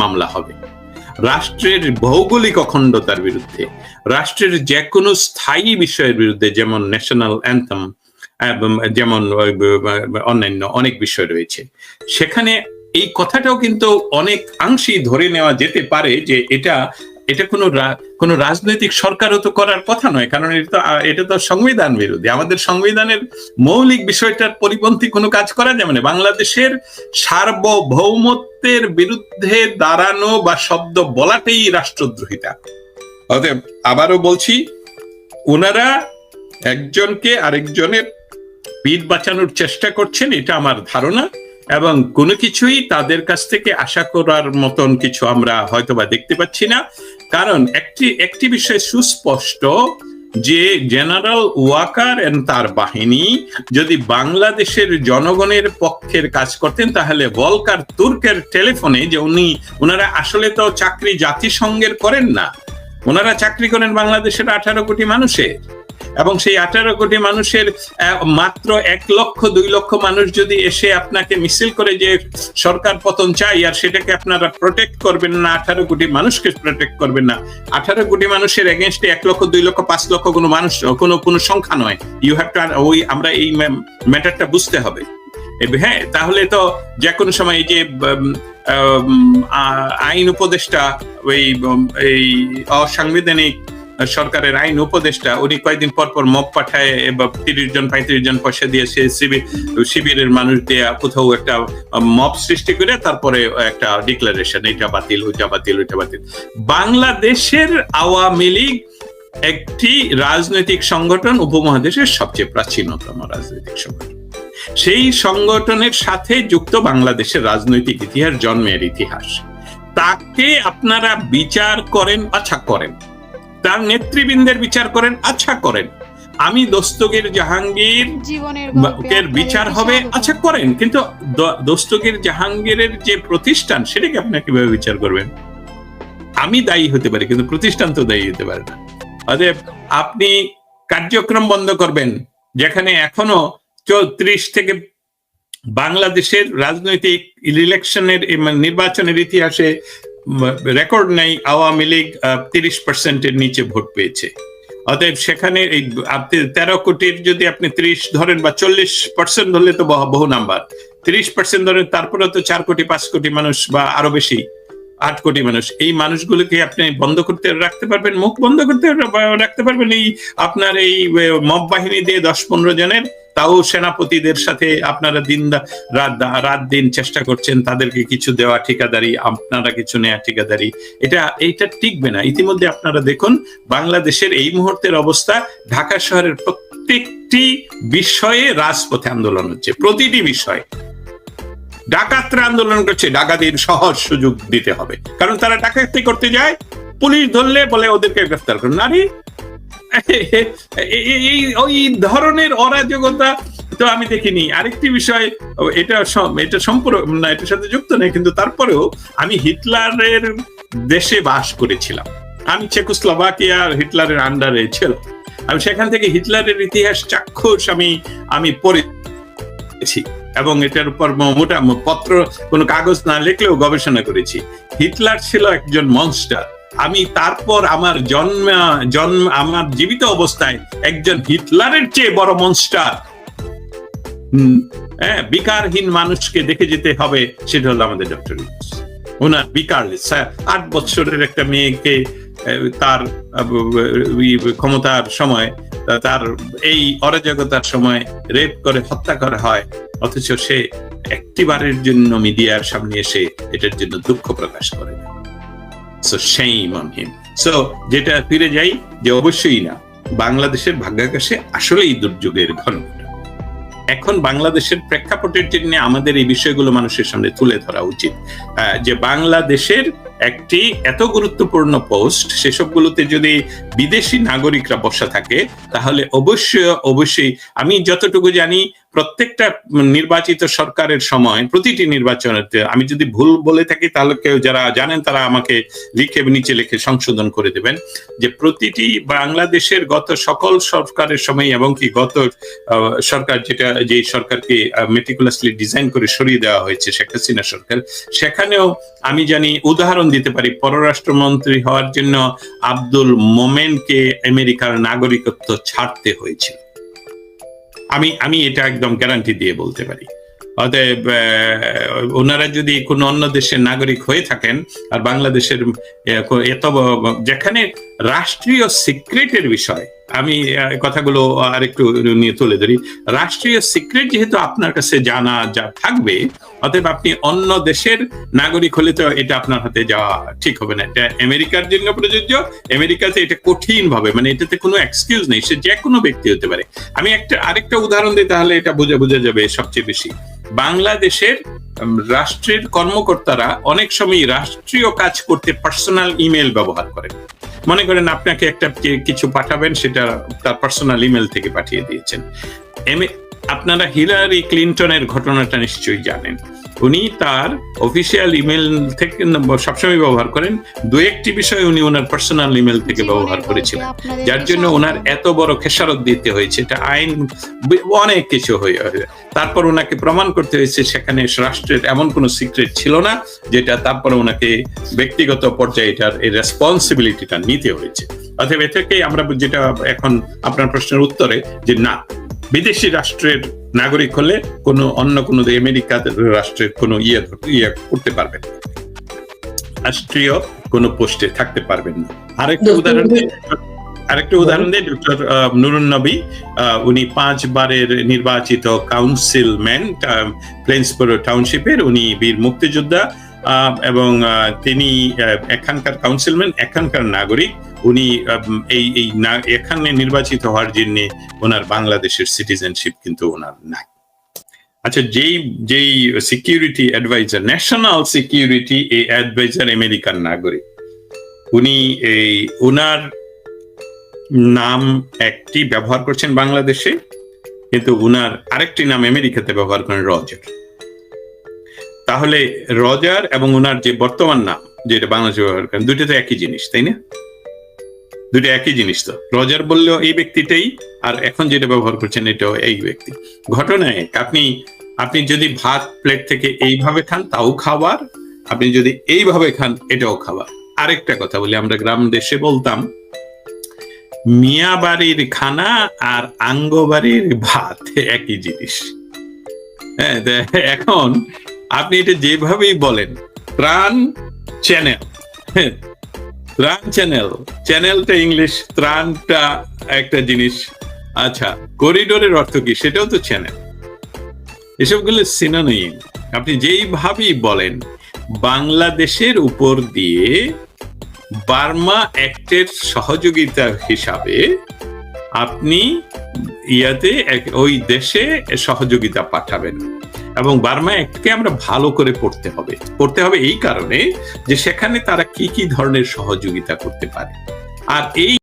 মামলা হবে। রাষ্ট্রের ভৌগোলিক অখণ্ডতার বিরুদ্ধে, রাষ্ট্রের যে কোনো স্থায়ী বিষয়ের বিরুদ্ধে যেমন ন্যাশনাল অ্যান্থম যেমন অন্যান্য অনেক বিষয় রয়েছে। সেখানে এই কথাটাও কিন্তু অনেক অংশেই ধরে নেওয়া যেতে পারে যে এটা এটা কোনো কোনো রাজনৈতিক সরকারও তো করার কথা নয়, কারণ এটা তো এটা তো সংবিধান বিরোধী। আমাদের সংবিধানের মৌলিক বিষয়টার পরিপন্থী কোনো কাজ করা যাবে না। বাংলাদেশের সার্বভৌমত্বের বিরুদ্ধে দাঁড়ানো বা শব্দ বলাটাই রাষ্ট্রদ্রোহিতা। অতএব আবারও বলছি ওনারা একজনকে আরেকজনের পিঠ বাঁচানোর চেষ্টা করছেন, এটা আমার ধারণা। এবং কোনো কিছুই তাদের কাছ থেকে আশা করার মতন কিছু আমরা হয়তোবা দেখতে পাচ্ছি না। কারণ একটি একটি বিষয় সুস্পষ্ট যে জেনারেল ওয়াকার এন্ড তার বাহিনী যদি বাংলাদেশের জনগণের পক্ষের কাজ করতেন, তাহলে বলকার তুর্কের টেলিফোনে যে উনি ওনারা আসলে তো চাকরি জাতিসংঘের করেন না। ওনারা চাকরি করেন বাংলাদেশের আঠারো কোটি মানুষের। এবং সেই আঠারো কোটি মানুষের মাত্র এক লক্ষ, দুই লক্ষ মানুষ যদি এসে আপনাকে মিছিল করে যে সরকার পতন চাই আর সেটাকে আপনারা প্রোটেক্ট করবেন না, আঠারো কোটি মানুষকে প্রোটেক্ট করবেন না। আঠারো কোটি মানুষের এগেনস্টে এক লক্ষ, দুই লক্ষ, পাঁচ লক্ষ কোনো মানুষ, কোনো কোনো সংখ্যা নয়। ইউ হ্যাভ টু ওই আমরা এই ম্যাটারটা বুঝতে হবে। হ্যাঁ তাহলে তো যে কোনো সময় এই যে আইন উপদেষ্টা, ওই এই অসাংবিধানিক সরকারের আইন উপদেষ্টা, উনি কয়েকদিন পর পর মব পাঠায় বা তিরিশ জন, পঁয়ত্রিশ জন পয়সা দিয়ে সে শিবির শিবিরের মানুষ দিয়ে কোথাও একটা মব সৃষ্টি করে, তারপরে একটা ডিক্লারেশন এটা বাতিল, ওইটা বাতিল ওইটা বাতিল। বাংলাদেশের আওয়ামী লীগ একটি রাজনৈতিক সংগঠন, উপমহাদেশের সবচেয়ে প্রাচীনতম রাজনৈতিক সংগঠন। সেই সংগঠনের সাথে যুক্ত বাংলাদেশের রাজনৈতিক ইতিহাস, জন্মের ইতিহাস। তাকে আপনারা বিচার করেন আচ্ছা করেন। তার নেতৃবৃন্দের বিচার করেন আচ্ছা করেন। আমি দস্তগীর জাহাঙ্গীর এর বিচার হবে আচ্ছা করেন কিন্তু দস্তগীর জাহাঙ্গীরের যে প্রতিষ্ঠান সেটাকে আপনার কীভাবে বিচার করবেন? আমি দায়ী হতে পারি কিন্তু প্রতিষ্ঠান তো দায়ী হতে পারে না। অতএব আপনি কার্যক্রম বন্ধ করবেন যেখানে এখনও চৌত্রিশ থেকে বাংলাদেশের রাজনৈতিক ইলেকশনের নির্বাচনের ইতিহাসে রেকর্ড নেই, আওয়ামী লীগ তিরিশ পার্সেন্টের নিচে ভোট পেয়েছে। অতএব সেখানে এই তেরো কোটির যদি আপনি ত্রিশ ধরেন বা চল্লিশ পার্সেন্ট ধরলে তো বহু নাম্বার। ত্রিশ পার্সেন্ট ধরেন তারপরে তো চার কোটি, পাঁচ কোটি মানুষ বা আরও বেশি, আট কোটি মানুষ। এই মানুষগুলোকে আপনি বন্ধ করতে রাখতে পারবেন, মুখ বন্ধ করতে রাখতে পারবেন। এই আপনার এই মব বাহিনী দিয়ে দশ পনেরো জনের তাও সেনাপতিদের সাথে আপনারা দিন রাত রাত দিন চেষ্টা করছেন, তাদেরকে কিছু দেওয়া ঠিকাদারি, আপনারা কিছু নেওয়া ঠিকাদারি। এটা, এইটা টিকবে না। ইতিমধ্যে আপনারা দেখুন, বাংলাদেশের এই মুহূর্তের অবস্থা, ঢাকা শহরের প্রত্যেকটি বিষয়ে রাজপথে আন্দোলন হচ্ছে, প্রতিটি বিষয়ে। ডাকাতরা আন্দোলন করছে, ডাকাতির সহজ সুযোগ দিতে হবে। কারণ তারা ডাকাতি করতে যায়, পুলিশ ধরলে বলে ওদেরকে গ্রেফতার করুন। নারী ধরনের অরাজকতা তো আমি দেখিনি। আরেকটি বিষয়, এটা এটা না, এটার সাথে যুক্ত নেই কিন্তু তারপরেও আমি হিটলারের দেশে বাস করেছিলাম। আমি চেকোস্লোভাকিয়ার হিটলারের আন্ডারে ছিল আমি সেখান থেকে হিটলারের ইতিহাস চাক্ষুষ আমি আমি পড়েছি এবং এটার উপর মোটা পত্র, কোনো কাগজ না লিখলেও গবেষণা করেছি। হিটলার ছিল একজন মনস্টার আমি তারপর আমার জন্ম জন্ম আমার জীবিত অবস্থায় একজন হিটলারের চেয়ে বড় মনস্টার হ্যাঁ বিকারহীন মানুষকে দেখে যেতে হবে সেটা হলো আমাদের ডক্টর ওনার বিকার আট বছরের একটা মেয়েকে তার ক্ষমতার সময় তার এই অরাজকতার সময় রেপ করে হত্যা করা হয় অথচ সে একটিবারের জন্য মিডিয়ার সামনে এসে এটার জন্য দুঃখ প্রকাশ করে। So same on him so যেটা ফিরে যাই যে অবশ্যই না, বাংলাদেশের ভাগ্যাকাশে আসলেই দুর্যোগের ঘনঘটা এখন বাংলাদেশের প্রেক্ষাপটের জন্য আমাদের এই বিষয়গুলো মানুষের সামনে তুলে ধরা উচিত। যে বাংলাদেশের একটি এত গুরুত্বপূর্ণ পোস্ট, সেসবগুলোতে যদি বিদেশি নাগরিকরা বসা থাকে, তাহলে অবশ্যই অবশ্যই আমি যতটুকু জানি প্রত্যেকটা নির্বাচিত সরকারের সময় প্রতিটি নির্বাচনের আমি যদি ভুল বলে থাকি, তাহলে কেউ যারা জানেন তারা আমাকে লিখে নিচে লিখে সংশোধন করে দেবেন যে প্রতিটি বাংলাদেশের গত সকল সরকারের সময় এবং কি গত সরকার যেটা যে সরকারকে মেটিকুলাসলি ডিজাইন করে সরিয়ে দেওয়া হয়েছে, শেখ হাসিনা সরকার, সেখানেও আমি জানি উদাহরণ দিতে পারি, পররাষ্ট্রমন্ত্রী হওয়ার জন্য আব্দুল মোমেনকে আমেরিকার নাগরিকত্ব ছাড়তে হয়েছিল। আমি আমি এটা একদম গ্যারান্টি দিয়ে বলতে পারি। অতএব ওনারা যদি কোনো অন্য দেশের নাগরিক হয়ে থাকেন, আর বাংলাদেশের এত যেখানে রাষ্ট্রীয় সিক্রেটের বিষয় আমি কথাগুলো আরেকটু নিয়ে তুলে ধরি। রাষ্ট্রীয় সিক্রেট যেহেতু আপনার কাছে জানা যা থাকবে, অতএব আপনি অন্য দেশের নাগরিক হলে তো এটা আপনার হাতে যাওয়া ঠিক হবে না। এটা আমেরিকার জন্য প্রযোজ্য, আমেরিকাতে এটা কঠিন ভাবে মানে এটাতে কোনো এক্সকিউজ নেই, সে যে কোনো ব্যক্তি হতে পারে। আমি একটা, আরেকটা উদাহরণ দিই তাহলে এটা বোঝা বোঝা যাবে সবচেয়ে বেশি। বাংলাদেশের রাষ্ট্রের কর্মকর্তারা অনেক সময় রাষ্ট্রীয় কাজ করতে পার্সোনাল ইমেল ব্যবহার করেন। মনে করেন আপনাকে একটা কিছু পাঠাবেন, সেটা তার পার্সোনাল ইমেল থেকে পাঠিয়ে দিয়েছেন। এম- আপনারা হিলারি ক্লিন্টনের ঘটনাটা নিশ্চয়ই জানেন। উনি তার অফিসিয়াল ইমেল থেকে সবসময় ব্যবহার করেন। দু একটি বিষয় উনি ওনার পার্সোনাল ইমেল থেকে ব্যবহার করেছিলেন। যার জন্য ওনার এত বড় খেসারত দিতে হয়েছে। এটা আইন অনেক কিছু হয়ে তারপর ওনাকে প্রমাণ করতে হয়েছে সেখানে রাষ্ট্রের এমন কোনো সিক্রেট ছিল না যেটা তারপরে ওনাকে ব্যক্তিগত পর্যায়ে এটার এই রেসপন্সিবিলিটিটা নিতে হয়েছে। অতএব এ থেকে আমরা যেটা এখন আপনার প্রশ্নের উত্তরে যে না বিদেশি রাষ্ট্রের নাগরিক হলে কোনো অন্য কোনো আমেরিকা রাষ্ট্রের কোনো ইয়ে ইয়ে করতে পারবেন না। রাষ্ট্রীয় কোনো পোস্টে থাকতে পারবেন না। আরেকটা উদাহরণ আরেকটা উদাহরণ দিই ডক্টর নুরুন নবী আহ, উনি পাঁচবারের নির্বাচিত কাউন্সিলম্যান প্লেন্সবরো টাউনশিপের উনি বীর মুক্তিযোদ্ধা। এবং তিনি এখানকার কাউন্সিলম্যান এখানকার নাগরিক। উনি এই এই এখানে নির্বাচিত হওয়ার জন্য ওনার বাংলাদেশের সিটিজেনশিপ কিন্তু ওনার নাই। আচ্ছা যেই যেই সিকিউরিটি অ্যাডভাইজার ন্যাশনাল সিকিউরিটি এই অ্যাডভাইজার আমেরিকান নাগরিক, উনি এই ওনার নাম একটি ব্যবহার করছেন বাংলাদেশে, কিন্তু উনার আরেকটি নাম আমেরিকাতে ব্যবহার করেন রজার। তাহলে রজার এবং উনার যে বর্তমান নাম, যেটা বাংলাদেশে ব্যবহার করেন দুটো তো একই জিনিস, তাই না? দুটো একই জিনিস তো। রজার বললেও এই ব্যক্তিটাই, আর এখন যেটা ব্যবহার করছেন এটাও এই ব্যক্তি। ঘটনায় আপনি আপনি যদি ভাত প্লেট থেকে এইভাবে খান, তাও খাবার। আপনি যদি এইভাবে খান, এটাও খাবার। আরেকটা কথা বলি, আমরা গ্রাম দেশে বলতাম মিয়া বাড়ির খানা আর আঙ্গ বাড়ির ভাত একই জিনিস। হ্যাঁ এখন আপনি এটা যেভাবেই বলেন, ত্রাণ চ্যানেল ত্রাণ চ্যানেল চ্যানেলটা ইংলিশ ত্রাণটা একটা জিনিস। আচ্ছা করিডোরের অর্থ কি? সেটাও তো চ্যানেল এসবগুলো সিনোনিম আপনি যেইভাবেই বলেন, বাংলাদেশের উপর দিয়ে বার্মা অ্যাক্টের সহযোগিতা হিসাবে আপনি ইয়াতে ওই দেশে সহযোগিতা পাঠাবেন। এবং বার্মা অ্যাক্টকে আমরা ভালো করে পড়তে হবে। পড়তে হবে এই কারণে যে সেখানে তারা কি কি ধরনের সহযোগিতা করতে পারে। আর এই